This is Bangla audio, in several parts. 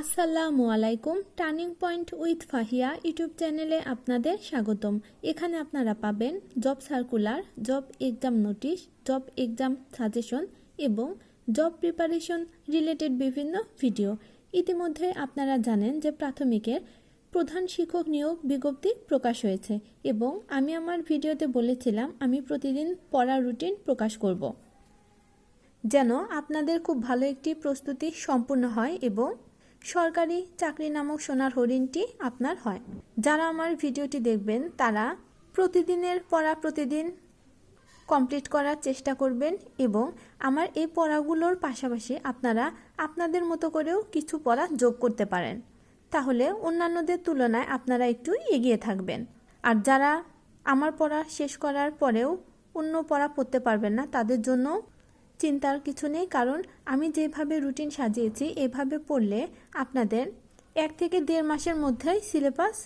আসসালামু আলাইকুম turning point with Fahiya YouTube চ্যানেলে আপনাদের স্বাগতম। এখানে আপনারা পাবেন job circular, job exam notice, job exam suggestion এবং জব প্রিপারেশন রিলেটেড বিভিন্ন ভিডিও। ইতিমধ্যে আপনারা জানেন যে প্রাথমিকের প্রধান শিক্ষক নিয়োগ বিজ্ঞপ্তি প্রকাশ হয়েছে এবং আমি আমার ভিডিওতে বলেছিলাম আমি প্রতিদিন পড়ার রুটিন প্রকাশ করব। যেন আপনাদের খুব ভালো একটি প্রস্তুতি সম্পূর্ণ হয় এবং সরকারি চাকরি নামক সোনার হরিণটি আপনার হয়। যারা আমার ভিডিওটি দেখবেন, তারা প্রতিদিনের পড়া প্রতিদিন কমপ্লিট করার চেষ্টা করবেন এবং আমার এই পড়াগুলোর পাশাপাশি আপনারা আপনাদের মতো করেও কিছু পড়া যোগ করতে পারেন। তাহলে অন্যান্যদের তুলনায় আপনারা একটু এগিয়ে থাকবেন। আর যারা আমার পড়া শেষ করার পরেও অন্য পড়া পড়তে পারবেন না, তাদের জন্য চিন্তার কিছু নেই, কারণ আমি যেভাবে রুটিন সাজিয়েছি, এভাবে পড়লে আপনাদের এক থেকে দেড় মাসের মধ্যেই সিলেবাস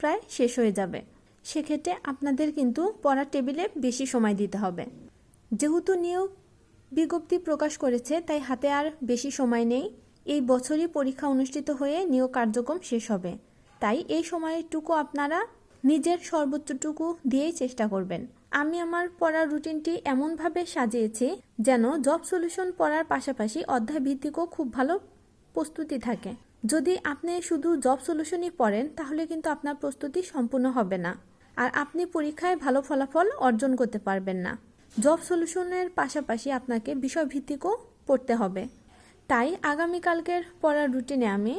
প্রায় শেষ হয়ে যাবে। সেক্ষেত্রে আপনাদের কিন্তু পড়ার টেবিলে বেশি সময় দিতে হবে। যেহেতু নিয়োগ বিজ্ঞপ্তি প্রকাশ করেছে, তাই হাতে আর বেশি সময় নেই। এই বছরই পরীক্ষা অনুষ্ঠিত হয়ে নিয়োগ কার্যক্রম শেষ হবে। তাই এই সময়টুকু আপনারা নিজের সর্বোচ্চটুকু দিয়েই চেষ্টা করবেন। আমি আমার পড়ার রুটিনটি এমনভাবে সাজিয়েছি যেন জব সলিউশন পড়ার পাশাপাশি অধ্যায় ভিত্তিকও খুব ভালো প্রস্তুতি থাকে। যদি আপনি শুধু জব সলিউশনই পড়েন, তাহলে কিন্তু আপনার প্রস্তুতি সম্পূর্ণ হবে না। আর আপনি পরীক্ষায় ভালো ফলাফল অর্জন করতে পারবেন না। জব সলিউশনের পাশাপাশি আপনাকে বিষয়ভিত্তিকও পড়তে হবে। তাই আগামীকালকের পড়ার রুটিনে আমি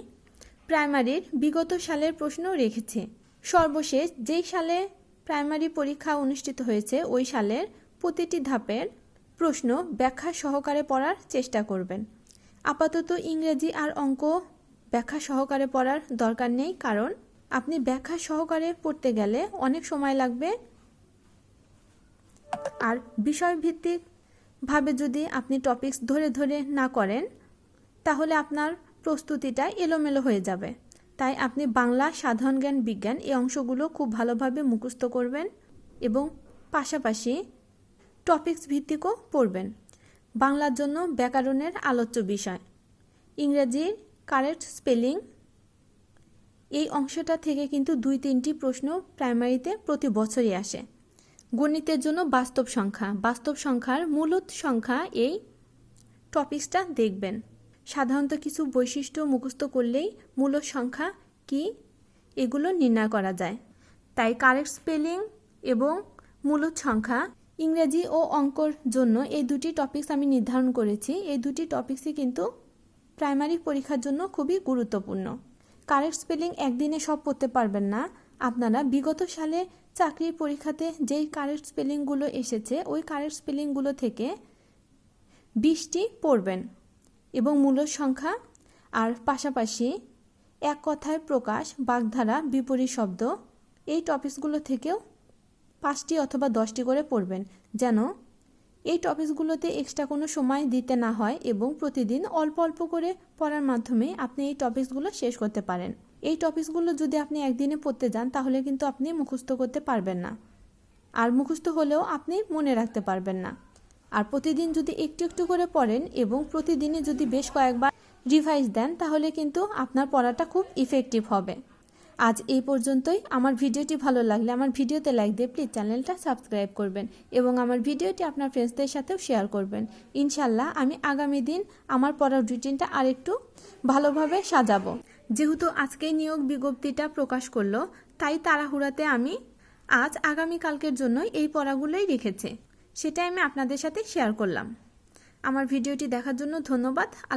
প্রাইমারির বিগত সালের প্রশ্ন রেখেছি। সর্বশেষ যেই সালে প্রাইমারি পরীক্ষা অনুষ্ঠিত হয়েছে ওই সালের প্রতিটি ধাপের প্রশ্ন ব্যাখ্যা সহকারে পড়ার চেষ্টা করবেন। আপাতত ইংরেজি আর অঙ্ক ব্যাখ্যা সহকারে পড়ার দরকার নেই, কারণ আপনি ব্যাখ্যা সহকারে পড়তে গেলে অনেক সময় লাগবে। আর বিষয়ভিত্তিক ভাবে যদি আপনি টপিকস ধরে ধরে না করেন, তাহলে আপনার প্রস্তুতিটা এলোমেলো হয়ে যাবে। তাই আপনি বাংলা সাধারণ জ্ঞান বিজ্ঞান এই অংশগুলো খুব ভালোভাবে মুখস্থ করবেন এবং পাশাপাশি টপিকস ভিত্তিকও পড়বেন। বাংলার জন্য ব্যাকরণের আলোচ্য বিষয়। ইংরেজির কারেক্ট স্পেলিং এই অংশটা থেকে কিন্তু দুই তিনটি প্রশ্ন প্রাইমারিতে প্রতি বছরই আসে। গণিতের জন্য বাস্তব সংখ্যা। বাস্তব সংখ্যার মূলত সংখ্যা এই টপিকসটা দেখবেন। সাধারণত কিছু বৈশিষ্ট্য মুখস্থ করলেই মূলত সংখ্যা কি? এগুলো নির্ণয় করা যায়। তাই কারেক্ট স্পেলিং এবং মূলত সংখ্যা, ইংরেজি ও অঙ্কর জন্য এই দুটি টপিকস আমি নির্ধারণ করেছি। এই দুটি টপিকসই কিন্তু প্রাইমারি পরীক্ষার জন্য খুবই গুরুত্বপূর্ণ। কারেক্ট স্পেলিং একদিনে সব পড়তে পারবেন না। আপনারা বিগত সালে চাকরির পরীক্ষাতে যেই কারেক্ট স্পেলিংগুলো এসেছে, ওই কারেক্ট স্পেলিংগুলো থেকে বিশটি পড়বেন। এবং মূল সংখ্যা আর পাশাপাশি এক কথায় প্রকাশ, বাগধারা, বিপরীত শব্দ, এই টপিকসগুলো থেকেও পাঁচটি অথবা দশটি করে পড়বেন। যেন এই টপিকসগুলোতে এক্সট্রা কোনো সময় দিতে না হয় এবং প্রতিদিন অল্প অল্প করে পড়ার মাধ্যমে আপনি এই টপিকসগুলো শেষ করতে পারেন। এই টপিকসগুলো যদি আপনি একদিনে পড়তে যান, তাহলে কিন্তু আপনি মুখস্থ করতে পারবেন না। আর মুখস্থ হলেও আপনি মনে রাখতে পারবেন না। আর প্রতিদিন যদি একটু একটু করে পড়েন এবং প্রতিদিনে যদি বেশ কয়েকবার রিভাইজ দেন, তাহলে কিন্তু আপনার পড়াটা খুব ইফেক্টিভ হবে। আজ এই পর্যন্তই। আমার ভিডিওটি ভালো লাগলে আমার ভিডিওতে লাইক দিয়ে প্লিজ চ্যানেলটা সাবস্ক্রাইব করবেন এবং আমার ভিডিওটি আপনার ফ্রেন্ডসদের সাথেও শেয়ার করবেন। ইনশাল্লাহ আমি আগামী দিন আমার পড়ার রুটিনটা আরেকটু ভালোভাবে সাজাবো। যেহেতু আজকেই নিয়োগ বিজ্ঞপ্তিটা প্রকাশ করল, তাই তাড়াহুড়াতে আমি আজ আগামীকালকের জন্য এই পড়াগুলোই রেখেছে। সেটাই আমি আপনাদের সাথে শেয়ার করলাম। আমার ভিডিওটি দেখার জন্য ধন্যবাদ।